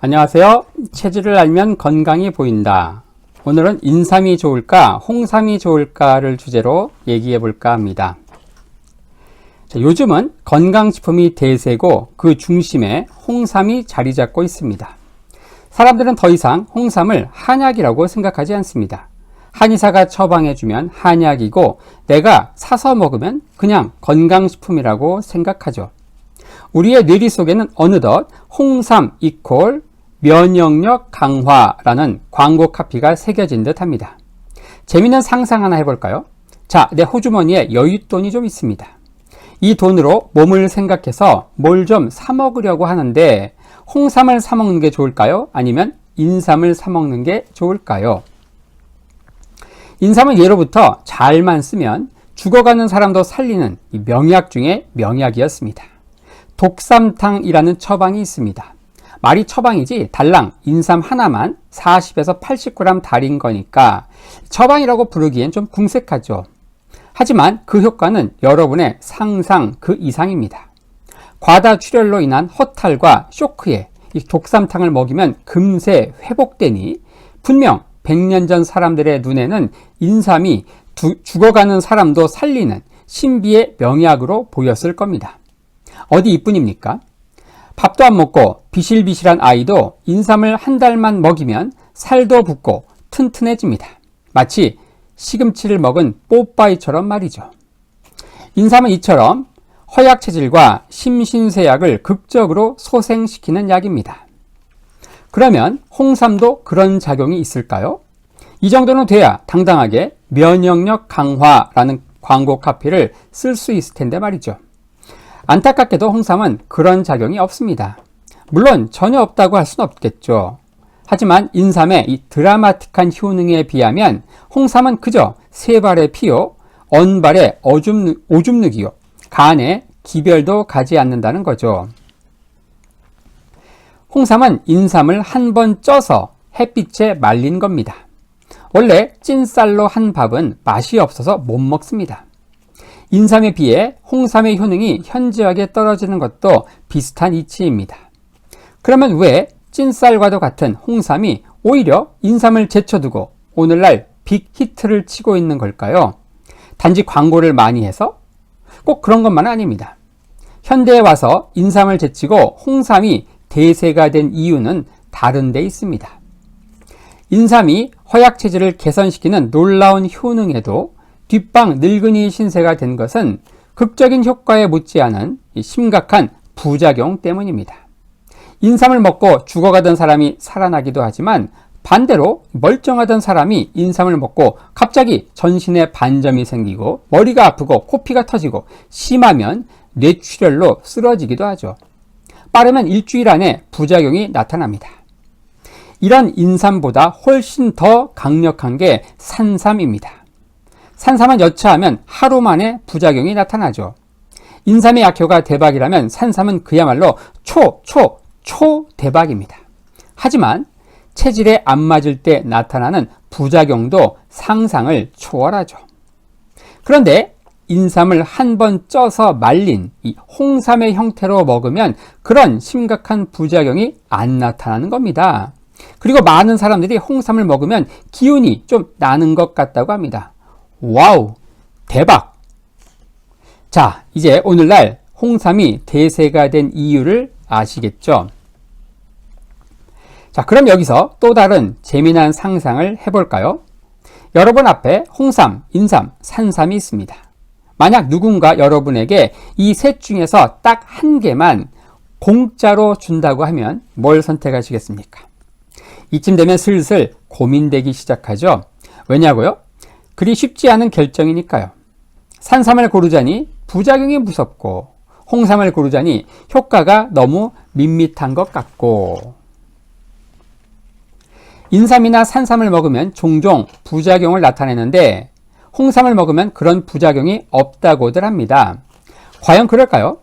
안녕하세요. 체질을 알면 건강이 보인다. 오늘은 인삼이 좋을까, 홍삼이 좋을까를 주제로 얘기해 볼까 합니다. 자, 요즘은 건강식품이 대세고 그 중심에 홍삼이 자리 잡고 있습니다. 사람들은 더 이상 홍삼을 한약이라고 생각하지 않습니다. 한의사가 처방해주면 한약이고 내가 사서 먹으면 그냥 건강식품이라고 생각하죠. 우리의 뇌리 속에는 어느덧 홍삼 이콜 면역력 강화라는 광고 카피가 새겨진 듯 합니다. 재미있는 상상 하나 해볼까요? 자, 내 호주머니에 여윳돈이 좀 있습니다. 이 돈으로 몸을 생각해서 뭘 좀 사먹으려고 하는데 홍삼을 사먹는 게 좋을까요? 아니면 인삼을 사먹는 게 좋을까요? 인삼은 예로부터 잘만 쓰면 죽어가는 사람도 살리는 명약 중에 명약이었습니다. 독삼탕이라는 처방이 있습니다. 말이 처방이지 달랑 인삼 하나만 40에서 80g 달인 거니까 처방이라고 부르기엔 좀 궁색하죠. 하지만 그 효과는 여러분의 상상 그 이상입니다. 과다 출혈로 인한 허탈과 쇼크에 이 독삼탕을 먹이면 금세 회복되니 분명 100년 전 사람들의 눈에는 인삼이 두, 죽어가는 사람도 살리는 신비의 명약으로 보였을 겁니다. 어디 이뿐입니까? 밥도 안 먹고 비실비실한 아이도 인삼을 한 달만 먹이면 살도 붙고 튼튼해집니다. 마치 시금치를 먹은 뽀빠이처럼 말이죠. 인삼은 이처럼 허약 체질과 심신세약을 극적으로 소생시키는 약입니다. 그러면 홍삼도 그런 작용이 있을까요? 이 정도는 돼야 당당하게 면역력 강화라는 광고 카피를 쓸 수 있을 텐데 말이죠. 안타깝게도 홍삼은 그런 작용이 없습니다. 물론 전혀 없다고 할 수는 없겠죠. 하지만 인삼의 이 드라마틱한 효능에 비하면 홍삼은 그저 세 발의 피요, 언발의 오줌, 오줌누기요, 간에 기별도 가지 않는다는 거죠. 홍삼은 인삼을 한 번 쪄서 햇빛에 말린 겁니다. 원래 찐 쌀로 한 밥은 맛이 없어서 못 먹습니다. 인삼에 비해 홍삼의 효능이 현저하게 떨어지는 것도 비슷한 이치입니다. 그러면 왜 찐쌀과도 같은 홍삼이 오히려 인삼을 제쳐두고 오늘날 빅 히트를 치고 있는 걸까요? 단지 광고를 많이 해서? 꼭 그런 것만은 아닙니다. 현대에 와서 인삼을 제치고 홍삼이 대세가 된 이유는 다른 데 있습니다. 인삼이 허약 체질을 개선시키는 놀라운 효능에도 뒷방 늙은이 신세가 된 것은 극적인 효과에 못지않은 심각한 부작용 때문입니다. 인삼을 먹고 죽어가던 사람이 살아나기도 하지만 반대로 멀쩡하던 사람이 인삼을 먹고 갑자기 전신에 반점이 생기고 머리가 아프고 코피가 터지고 심하면 뇌출혈로 쓰러지기도 하죠. 빠르면 일주일 안에 부작용이 나타납니다. 이런 인삼보다 훨씬 더 강력한 게 산삼입니다. 산삼은 여차하면 하루 만에 부작용이 나타나죠. 인삼의 약효가 대박이라면 산삼은 그야말로 초, 초, 초 대박입니다. 하지만 체질에 안 맞을 때 나타나는 부작용도 상상을 초월하죠. 그런데 인삼을 한 번 쪄서 말린 이 홍삼의 형태로 먹으면 그런 심각한 부작용이 안 나타나는 겁니다. 그리고 많은 사람들이 홍삼을 먹으면 기운이 좀 나는 것 같다고 합니다. 와우, 대박! 자, 이제 오늘날 홍삼이 대세가 된 이유를 아시겠죠? 자, 그럼 여기서 또 다른 재미난 상상을 해볼까요? 여러분 앞에 홍삼, 인삼, 산삼이 있습니다. 만약 누군가 여러분에게 이 셋 중에서 딱 한 개만 공짜로 준다고 하면 뭘 선택하시겠습니까? 이쯤 되면 슬슬 고민되기 시작하죠. 왜냐고요? 그리 쉽지 않은 결정이니까요. 산삼을 고르자니 부작용이 무섭고 홍삼을 고르자니 효과가 너무 밋밋한 것 같고 인삼이나 산삼을 먹으면 종종 부작용을 나타내는데 홍삼을 먹으면 그런 부작용이 없다고들 합니다. 과연 그럴까요?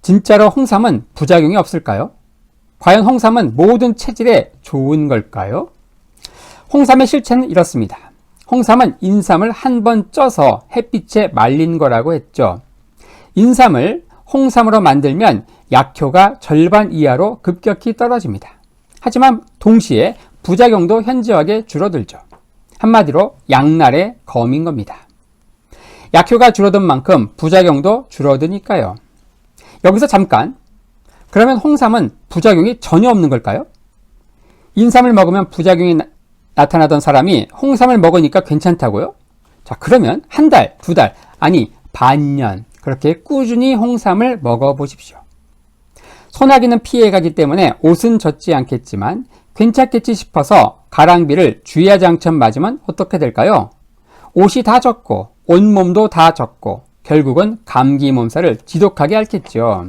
진짜로 홍삼은 부작용이 없을까요? 과연 홍삼은 모든 체질에 좋은 걸까요? 홍삼의 실체는 이렇습니다. 홍삼은 인삼을 한 번 쪄서 햇빛에 말린 거라고 했죠. 인삼을 홍삼으로 만들면 약효가 절반 이하로 급격히 떨어집니다. 하지만 동시에 부작용도 현저하게 줄어들죠. 한마디로 양날의 검인 겁니다. 약효가 줄어든 만큼 부작용도 줄어드니까요. 여기서 잠깐 그러면 홍삼은 부작용이 전혀 없는 걸까요? 인삼을 먹으면 부작용이 나, 타나던 사람이 홍삼을 먹으니까 괜찮다고요? 자, 그러면 한 달, 두 달, 아니, 반년, 그렇게 꾸준히 홍삼을 먹어보십시오. 소나기는 피해가기 때문에 옷은 젖지 않겠지만 괜찮겠지 싶어서 가랑비를 주야장천 맞으면 어떻게 될까요? 옷이 다 젖고 온몸도 다 젖고 결국은 감기 몸살을 지독하게 앓겠죠.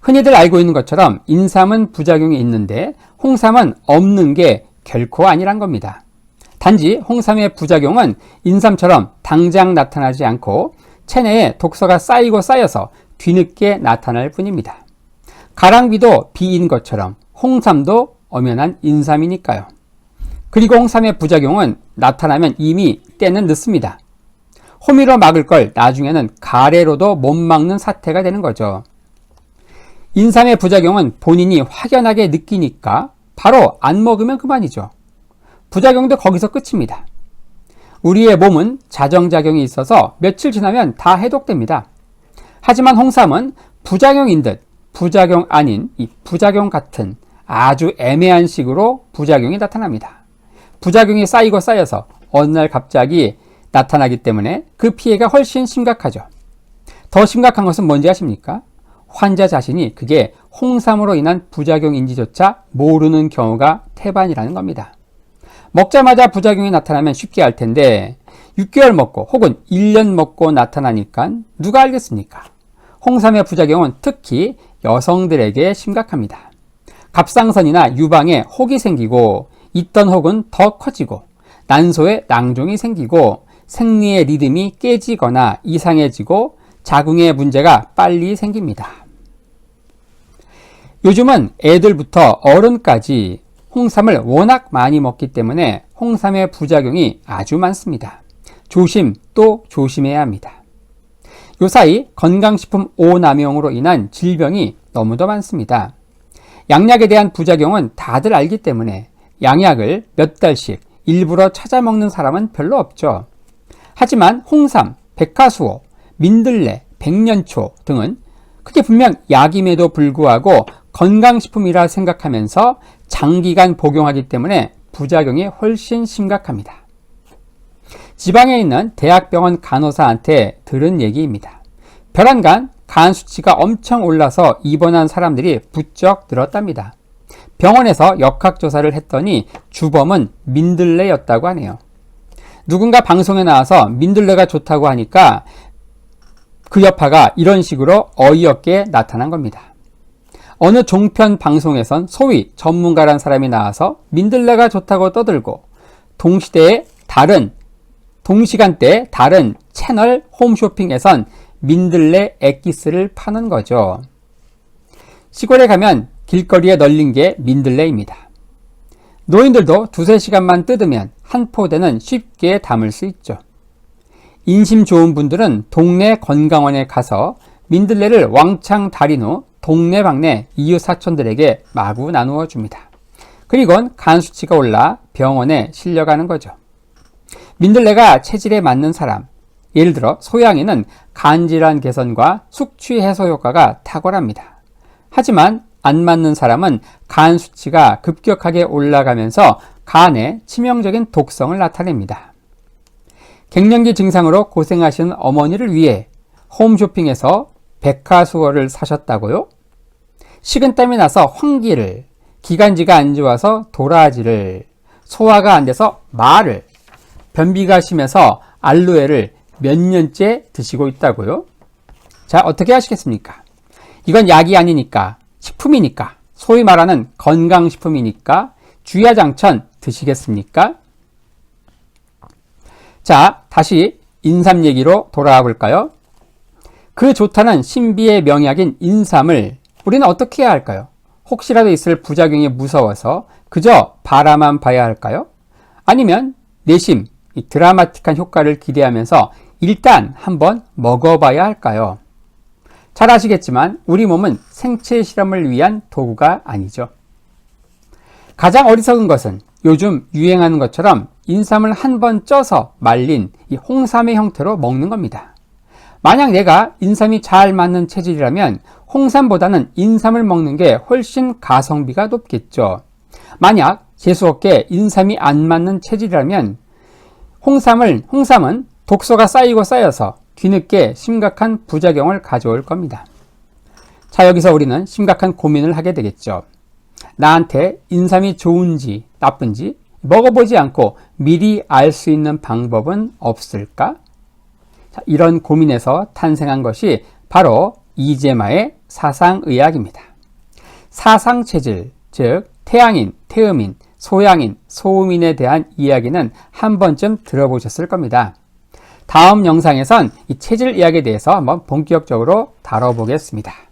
흔히들 알고 있는 것처럼 인삼은 부작용이 있는데 홍삼은 없는 게 결코 아니란 겁니다. 단지 홍삼의 부작용은 인삼처럼 당장 나타나지 않고 체내에 독소가 쌓이고 쌓여서 뒤늦게 나타날 뿐입니다. 가랑비도 비인 것처럼 홍삼도 엄연한 인삼이니까요. 그리고 홍삼의 부작용은 나타나면 이미 때는 늦습니다. 호미로 막을 걸 나중에는 가래로도 못 막는 사태가 되는 거죠. 인삼의 부작용은 본인이 확연하게 느끼니까 바로 안 먹으면 그만이죠. 부작용도 거기서 끝입니다. 우리의 몸은 자정작용이 있어서 며칠 지나면 다 해독됩니다. 하지만 홍삼은 부작용인 듯 부작용 아닌 이 부작용 같은 아주 애매한 식으로 부작용이 나타납니다. 부작용이 쌓이고 쌓여서 어느 날 갑자기 나타나기 때문에 그 피해가 훨씬 심각하죠. 더 심각한 것은 뭔지 아십니까? 환자 자신이 그게 홍삼으로 인한 부작용인지조차 모르는 경우가 태반이라는 겁니다. 먹자마자 부작용이 나타나면 쉽게 알 텐데 6개월 먹고 혹은 1년 먹고 나타나니까 누가 알겠습니까? 홍삼의 부작용은 특히 여성들에게 심각합니다. 갑상선이나 유방에 혹이 생기고 있던 혹은 더 커지고 난소에 낭종이 생기고 생리의 리듬이 깨지거나 이상해지고 자궁의 문제가 빨리 생깁니다. 요즘은 애들부터 어른까지 홍삼을 워낙 많이 먹기 때문에 홍삼의 부작용이 아주 많습니다. 조심 또 조심해야 합니다. 요 사이 건강식품 오남용으로 인한 질병이 너무도 많습니다. 양약에 대한 부작용은 다들 알기 때문에 양약을 몇 달씩 일부러 찾아 먹는 사람은 별로 없죠. 하지만 홍삼, 백화수호, 민들레, 백년초 등은 그게 분명 약임에도 불구하고 건강식품이라 생각하면서 장기간 복용하기 때문에 부작용이 훨씬 심각합니다. 지방에 있는 대학병원 간호사한테 들은 얘기입니다. 혈안간 간 수치가 엄청 올라서 입원한 사람들이 부쩍 늘었답니다. 병원에서 역학조사를 했더니 주범은 민들레였다고 하네요. 누군가 방송에 나와서 민들레가 좋다고 하니까 그 여파가 이런 식으로 어이없게 나타난 겁니다. 어느 종편 방송에선 소위 전문가란 사람이 나와서 민들레가 좋다고 떠들고 동시대의 다른 동시간대 다른 채널 홈쇼핑에선 민들레 엑기스를 파는 거죠. 시골에 가면 길거리에 널린 게 민들레입니다. 노인들도 두세 시간만 뜯으면 한 포대는 쉽게 담을 수 있죠. 인심 좋은 분들은 동네 건강원에 가서 민들레를 왕창 달인 후 동네방네 이웃 사촌들에게 마구 나누어 줍니다. 그리곤 간 수치가 올라 병원에 실려가는 거죠. 민들레가 체질에 맞는 사람, 예를 들어 소양이는 간질환 개선과 숙취 해소 효과가 탁월합니다. 하지만 안 맞는 사람은 간 수치가 급격하게 올라가면서 간에 치명적인 독성을 나타냅니다. 갱년기 증상으로 고생하시는 어머니를 위해 홈쇼핑에서 백화수어를 사셨다고요? 식은땀이 나서 환기를, 기관지가 안 좋아서 도라지를, 소화가 안 돼서 말을, 변비가 심해서 알로에를 몇 년째 드시고 있다고요? 자, 어떻게 하시겠습니까? 이건 약이 아니니까, 식품이니까, 소위 말하는 건강식품이니까, 주야장천 드시겠습니까? 자, 다시 인삼 얘기로 돌아와 볼까요? 그 좋다는 신비의 명약인 인삼을 우리는 어떻게 해야 할까요? 혹시라도 있을 부작용이 무서워서 그저 바라만 봐야 할까요? 아니면 내심 드라마틱한 효과를 기대하면서 일단 한번 먹어봐야 할까요? 잘 아시겠지만 우리 몸은 생체 실험을 위한 도구가 아니죠. 가장 어리석은 것은 요즘 유행하는 것처럼 인삼을 한 번 쪄서 말린 이 홍삼의 형태로 먹는 겁니다. 만약 내가 인삼이 잘 맞는 체질이라면 홍삼보다는 인삼을 먹는 게 훨씬 가성비가 높겠죠. 만약 재수없게 인삼이 안 맞는 체질이라면 홍삼을, 홍삼은 독소가 쌓이고 쌓여서 뒤늦게 심각한 부작용을 가져올 겁니다. 자, 여기서 우리는 심각한 고민을 하게 되겠죠. 나한테 인삼이 좋은지 나쁜지 먹어보지 않고 미리 알 수 있는 방법은 없을까? 자, 이런 고민에서 탄생한 것이 바로 이재마의 사상의학입니다. 사상체질, 즉 태양인, 태음인, 소양인, 소음인에 대한 이야기는 한 번쯤 들어보셨을 겁니다. 다음 영상에선 이 체질 이야기에 대해서 한번 본격적으로 다뤄보겠습니다.